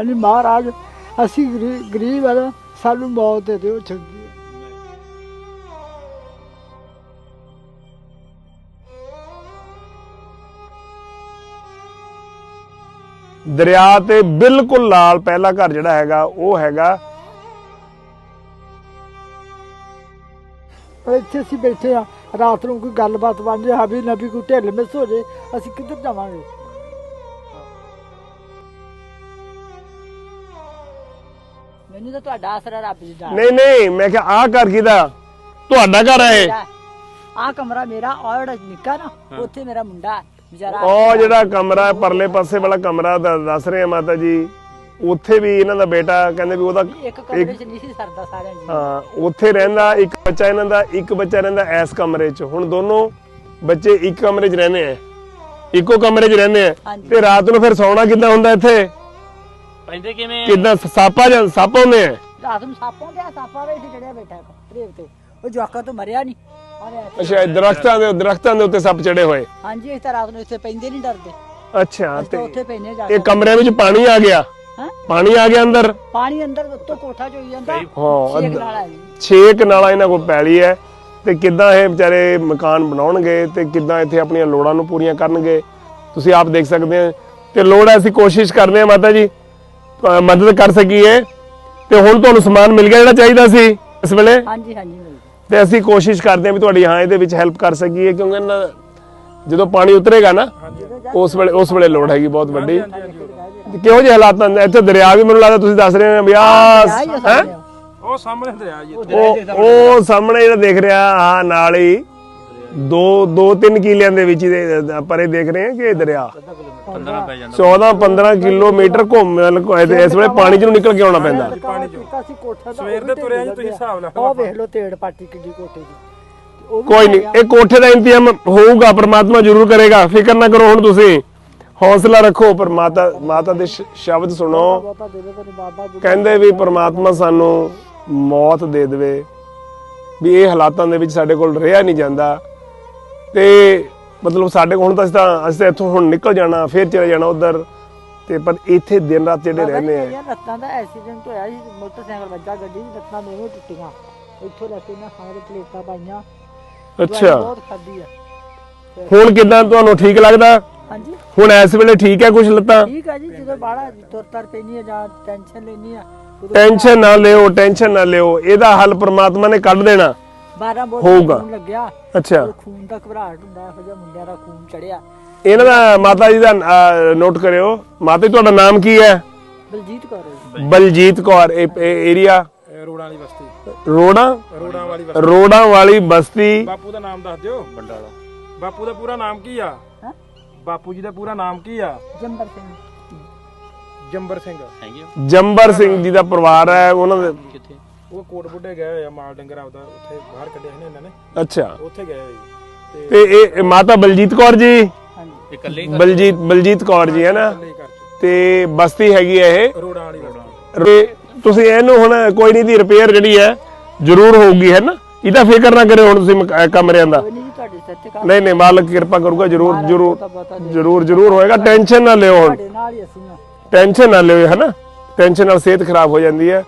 ਕਹਿੰਦੀ ਮਹਾਰਾਜ ਅਸੀਂ ਗਰੀ- ਗਰੀਬ ਆ ਸਾਨੂੰ ਮੌਤ ਦੇ ਦਿਓ ਚੰਗੀ ਦਰਿਆ ਤੇ ਬਿਲਕੁਲ ਨਾਲ ਪਹਿਲਾ ਘਰ ਜਿਹੜਾ ਹੈਗਾ ਉਹ ਹੈਗਾ ਪਰ ਇੱਥੇ ਅਸੀਂ ਬੈਠੇ ਆ ਰਾਤ ਨੂੰ ਕੋਈ ਗੱਲਬਾਤ ਬਣ ਜੇ ਹਾਵੀ ਨਾ ਵੀ ਕੋਈ ਢਿੱਲ ਮਿਸ ਹੋ ਜੇ ਅਸੀਂ ਕਿੱਧਰ ਜਾਵਾਂਗੇ? ਮੈਨੂੰ ਤਾਂ ਤੁਹਾਡਾ ਆਸਰਾ ਰੱਬ ਦੀ ਦਾ। ਨਹੀਂ ਨਹੀਂ ਮੈਂ ਕਿਹਾ ਆਹ ਘਰ ਕਿਹਦਾ? ਤੁਹਾਡਾ ਘਰ ਹੈ ਇਹ? ਆ ਕਮਰਾ ਮੇਰਾ ਜਿਹੜਾ ਨਿੱਕਾ ਨਾ ਉੱਥੇ ਮੇਰਾ ਮੁੰਡਾ ਵਿਚਾਰਾ ਉਹ ਜਿਹੜਾ ਕਮਰਾ ਹੈ, ਪਰਲੇ ਪਾਸੇ ਵਾਲਾ ਕਮਰਾ ਦ- ਦੱਸ ਰਹੇ ਆ ਮਾਤਾ ਜੀ। ਉੱਥੇ ਵੀ ਇਹਨਾਂ ਦਾ ਬੇਟਾ ਕਹਿੰਦੇ ਵੀ ਉਹਦਾ ਇੱਕ ਕਮਰੇ 'ਚ ਨਹੀਂ ਸੀ ਸਰਦਾ ਸਾਰਿਆਂ ਜੀ ਹਾਂ ਉੱਥੇ ਰਹਿੰਦਾ ਇੱਕ ਬੱਚਾ ਇਹਨਾਂ ਦਾ ਇੱਕ ਬੱਚਾ ਰਹਿੰਦਾ ਐਸ ਕਮਰੇ 'ਚ। ਹੁਣ ਦੋਨੋਂ ਬੱਚੇ ਇੱਕ ਕਮਰੇ 'ਚ ਰਹਿੰਦੇ ਆ। ਇੱਕੋ ਕਮਰੇ 'ਚ ਰਹਿੰਦੇ ਆ। ਹਾਂਜੀ। ਤੇ ਰਾਤ ਨੂੰ ਫਿਰ ਸੌਣਾ ਕਿੱਦਾਂ ਹੁੰਦਾ ਇੱਥੇ? ਪੈਂਦੇ ਕਿਵੇਂ? ਕਿੱਦਾਂ ਸਾਪਾ ਜਾਂ ਸੱਪ ਹੁੰਦੇ ਆ? ਰਾਤ ਨੂੰ ਸਾਪਾਂ ਦੇ ਸਾਪਾਂ ਦੇ ਚੜਿਆ ਬੈਠਾ ਰੇਵ ਤੇ। ਉਹ ਜਵਾਕਾਂ ਤੋਂ ਮਰਿਆ ਨਹੀਂ। ਅੱਛਾ ਦਰਖਤਾਂ ਦੇ ਦਰਖਤਾਂ ਦੇ ਉੱਤੇ ਸੱਪ ਚੜੇ ਹੋਏ। ਹਾਂਜੀ ਇਸ ਤਾਂ ਰਾਤ ਨੂੰ ਇੱਥੇ ਪੈਂਦੇ ਨਹੀਂ ਡਰਦੇ। ਅੱਛਾ ਤੇ ਤਾਂ ਉੱਥੇ ਪੈਨੇ ਜਾ ਇਹ ਕੇ ਕਮਰਿਆਂ ਵਿੱਚ ਪਾਣੀ ਆ ਗਿਆ? ਹਾਂ? ਪਾਣੀ ਆ ਗਿਆ ਅੰਦਰ? ਪਾਣੀ ਅੰਦਰ ਉੱਤੋਂ ਕੋਠਾ ਚ ਹੋਈ ਜਾਂਦਾ ਹਾਂ, ਛੇਕ ਨਾਲ ਇਹਨਾਂ ਕੋਲ ਪੈਲੀ ਹੈ। ਤੇ ਕਿੱਦਾਂ ਇਹ ਵਿਚਾਰੇ ਮਕਾਨ ਬਣਾਉਣਗੇ ਤੇ ਕਿੱਦਾਂ ਇੱਥੇ ਆਪਣੀਆਂ ਲੋੜਾਂ ਨੂੰ ਪੂਰੀਆਂ ਕਰਨਗੇ? ਤੁਸੀਂ ਆਪ ਦੇਖ ਸਕਦੇ ਹੋ। ਤੇ ਲੋੜ ਹੈ ਅਸੀਂ ਕੋਸ਼ਿਸ਼ ਕਰਦੇ ਹਾਂ ਮਾਤਾ ਜੀ। ਅਹ ਮਦਦ ਕਰ ਸਕੀਏ ਤੇ ਹੁਣ ਤੁਹਾਨੂੰ ਸਮਾਨ ਮਿਲ ਗਿਆ ਜਿਹੜਾ ਚਾਹੀਦਾ ਸੀ ਇਸ ਵੇਲੇ ਹਾਂਜੀ ਹਾਂਜੀ ਮਿਲ ਗਿਆ। ਤੇ ਅਸੀਂ ਕੋਸ਼ਿਸ਼ ਕਰਦੇ ਹਾਂ ਵੀ ਤੁਹਾਡੀ ਹਾਂ ਇਹਦੇ ਵਿੱਚ ਹੈਲਪ ਕਰ ਸਕੀਏ ਕਿਉਂਕਿ ਇਹਨਾਂ ਜਦੋਂ ਪਾਣੀ ਉਤਰੇਗਾ ਨਾ ਉਸ ਵੇਲੇ ਉਸ ਵੇਲੇ ਲੋੜ ਹੈਗੀ ਬਹੁਤ ਵੱਡੀ ਕਿਹੋ ਜਿਹੇ ਹਾਲਾਤ ਨੇ ਇੱਥੇ ਦਰਿਆ ਵੀ ਮੈਨੂੰ ਲੱਗਦਾ ਤੁਸੀਂ ਦੱਸ ਰਹੇ ਹੋ ਵੀ ਆਹ ਹੀ ਆ ਹੈਂ? ਸਾਹਮਣੇ। ਉਹ ਸਾਹਮਣੇ ਦਰਿਆ ਜੀ ਉਹ ਉਹ ਸਾਹਮਣੇ ਜਿਹੜਾ ਦੇਖ ਰਿਹਾ ਆ ਨਾਲ ਹੀ ਦੋ ਦੋ ਤਿੰਨ ਕਿਲਿਆਂ ਦੇ ਵਿੱਚ ਇਹਦੇ ਪਰੇ ਦੇਖ ਰਹੇ ਆ ਕਿ ਇਹ ਦਰਿਆ 15 ਪੈ ਜਾਂਦਾ। 14 15 ਕਿਲੋਮੀਟਰ ਘੁੰਮ ਇਸ ਵੇਲੇ ਪਾਣੀ ਚ ਨੂੰ ਨਿਕਲ ਕੇ ਆਉਣਾ ਪੈਂਦਾ। ਪਾਣੀ ਕੀਤਾ ਸੀ ਕੋਠਾ ਦਾ ਸਵੇਰ ਦੇ ਤੁਰਿਆ ਜੀ ਤੁਸੀਂ ਹਿਸਾਬ ਲਾ ਉਹ ਵੇਖ ਲਓ ਤੇੜ ਪਾਟੀ ਕਿੱਡੀ ਕੋਠੇ ਦੀ। ਤੇ ਉਹ ਵੀ ਕੋਈ ਨਹੀਂ ਇਹ ਕੋਠੇ ਦਾ ਇੰਤਜ਼ਾਮ ਹੋਊਗਾ ਪਰਮਾਤਮਾ ਜ਼ਰੂਰ ਕਰੇਗਾ। ਫਿਕਰ ਨਾ ਕਰੋ ਹੁਣ ਤੁਸੀਂ। ਹੌਸਲਾ ਰੱਖੋ ਪਰ ਮਾਤਾ ਦੇ ਸ਼ਬਦ ਸੁਣੋ। ਕਹਿੰਦੇ ਵੀ ਪਰਮਾਤਮਾ ਸਾਨੂੰ ਮੌਤ ਦੇ ਦੇਵੇ। ਵੀ ਇਹ ਹਾਲਾਤਾਂ ਦੇ ਵਿੱਚ ਸਾਡੇ ਕੋਲ ਰਿਹਾ ਨਹੀਂ ਜਾਂਦਾ। ਤੇ ਮਤਲਬ ਸਾਡੇ ਕੋਲ ਹੁਣ ਤਾਂ ਅਸੀਂ ਤਾਂ ਅਸੀਂ ਤਾਂ ਇੱਥੋਂ ਹੁਣ ਨਿਕਲ ਜਾਣਾ ਫਿਰ ਚਲੇ ਜਾਣਾ ਉਧਰ। ਤੇ ਪਰ ਇੱਥੇ ਦਿਨ ਰਾਤ ਜਿਹੜੇ ਰਹਿੰਦੇ ਆ। ਮੇਰੀਆਂ ਲੱਤਾਂ ਦਾ ਐਕਸੀਡੈਂਟ ਹੋਇਆ ਸੀ ਮੋਟਰਸਾਈਕਲ ਵੱਜਾ ਗੱਡੀ ਦੀ ਲੱਤਾਂ ਦੋਵੇਂ ਟੁੱਟੀਆਂ। ਇੱਥੋਂ ਲੈ ਕੇ ਨਾ ਸਾਰੇ ਪਲੇਟਾਂ ਪਾਈਆਂ। ਦਵਾਈ ਅੱਛਾ। ਬਹੁਤ ਖਾਦੀ ਆ। ਹੁਣ ਕਿਦਾਂ ਤੁਹਾਨੂੰ ਠੀਕ ਲੱਗਦਾ? ਹਾਂਜੀ। ਹੁਣ ਇਸ ਵੇਲੇ ਠੀਕ ਹੈ ਕੁਝ ਲੱਤਾਂ? ਠੀਕ ਆ ਜੀ ਜਦੋਂ ਬਾਹਲਾ ਤੁਰ ਤਰ ਪੈਣੀ ਆ ਜਾਂ ਟੈਨਸ਼ਨ ਲੈਣੀ ਆ ਟੈਨਸ਼ਨ ਨਾ ਲਿਓ ਟੈਨਸ਼ਨ ਨਾ ਲਿਓ। ਇਹਦਾ ਹੱਲ ਪ੍ਰਮਾਤਮਾ ਨੇ ਕੱਢ ਦੇਣਾ। 12 ਬੋਲ ਹੋਊਗਾ। ਖੂਨ ਲੱਗਿਆ। ਅੱਛਾ। ਉਹ ਖੂਨ ਦਾ ਘਬਰਾਹਟ ਹੁੰਦਾ ਇਹੋ ਜਿਹਾ ਮੁੰਡਿਆਂ ਦਾ ਖੂਨ ਚੜਿਆ। ਇਹਨਾਂ ਦਾ ਮਾਤਾ ਜੀ ਦਾ ਨੋਟ ਕਰਿਓ। ਮਾਤਾ ਜੀ ਤੁਹਾਡਾ ਨਾਮ ਕੀ ਹੈ? ਬਲਜੀਤ ਕੌਰ ਹੈ ਜੀ। ਬਲਜੀਤ ਕੌਰ ਇਹ ਏਰੀਆ ਇਹ ਰੋੜਾਂ ਵਾਲੀ ਬਸਤੀ। ਰੋੜਾ? ਰੋੜਾਂ ਵਾਲੀ ਬਸਤੀ। ਰੋੜਾਂ ਵਾਲੀ ਬਸਤੀ। ਬਾਪੂ ਦਾ ਨਾਮ ਦੱਸ ਦਿਓ। ਬੰਡਾਲਾ ਬਾਪੂ ਦਾ ਪੂਰਾ ਨਾਮ ਕੀ ਆ? ਹੈਂ? ਬਾਪੂ ਜੀ ਦਾ ਪੂਰਾ ਨਾਮ ਕੀ ਆ? ਜੰਬਰ ਸਿੰਘ। ਜੰਬਰ ਸਿੰਘ? ਜੰਬਰ ਸਿੰਘ ਜੀ ਦਾ ਪਰਿਵਾਰ ਹੈ ਉਹਨਾਂ ਦੇ ਕਿੱਥੇ? ਉਹ ਕੋਟ ਬੁੱਢੇ ਗਏ ਹੋਏ ਆ ਮਾਲ ਡੰਗਰ ਆਪਦਾ ਉੱਥੇ ਬਾਹਰ ਕੱਢਿਆ ਨਾ ਇਹਨਾਂ ਨੇ। ਅੱਛਾ। ਉੱਥੇ ਗਏ ਹੋਏ ਜੀ। ਤੇ ਇਹ ਇਹ ਮਾਤਾ ਬਲਜੀਤ ਕੌਰ ਜੀ? ਹਾਂਜੀ। ਇਕੱਲੇ ਹੀ ਬਲਜੀਤ ਬਲਜੀਤ ਕੌਰ ਜੀ ਹੈ ਨਾ? ਇਕੱਲੇ ਘਰ ਚ ਤੇ ਬਸਤੀ ਹੈਗੀ ਹੈ ਇਹ? ਰੋੜਾਂ ਵਾਲੀ ਬਸਤੀ। ਤੇ ਤੁਸੀਂ ਇਹਨੂੰ ਹੁਣ ਕੋਈ ਨਹੀਂ ਦੀ ਰਿਪੇਅਰ ਜਿਹੜੀ ਹੈ ਜ਼ਰੂਰ ਹੋਊਗੀ ਹੈ ਨਾ? ਇਹਦਾ ਫਿਕਰ ਨਾ ਕਰਿਓ ਹੁਣ ਤੁਸੀਂ ਮਕ- ਕਮਰਿਆਂ ਦਾ। ਕੋਈ ਨਹੀਂ ਤੁਹਾਡੇ ਕੰਮ ਨਹੀਂ ਨਹੀਂ ਮਾਲਕ ਕਿਰਪਾ ਕਰੂਗਾ ਜ਼ਰੂਰ ਜ਼ਰੂਰ ਜ਼ਰੂਰ ਜ਼ਰੂਰ ਹੋਏਗਾ। ਟੈਨਸ਼ਨ ਨਾ ਲਿਓ ਹੁਣ। ਤੁਹਾਡੇ ਨਾਲ ਹੀ ਅਸੀਂ ਆ ਟੈਨਸ਼ਨ ਨਾ ਲਿਓ ਹੈ ਨਾ? ਟੈਨਸ਼ਨ ਨਾਲ ਸਿਹਤ ਖਰਾਬ ਹੋ ਜਾਂਦੀ ਹੈ।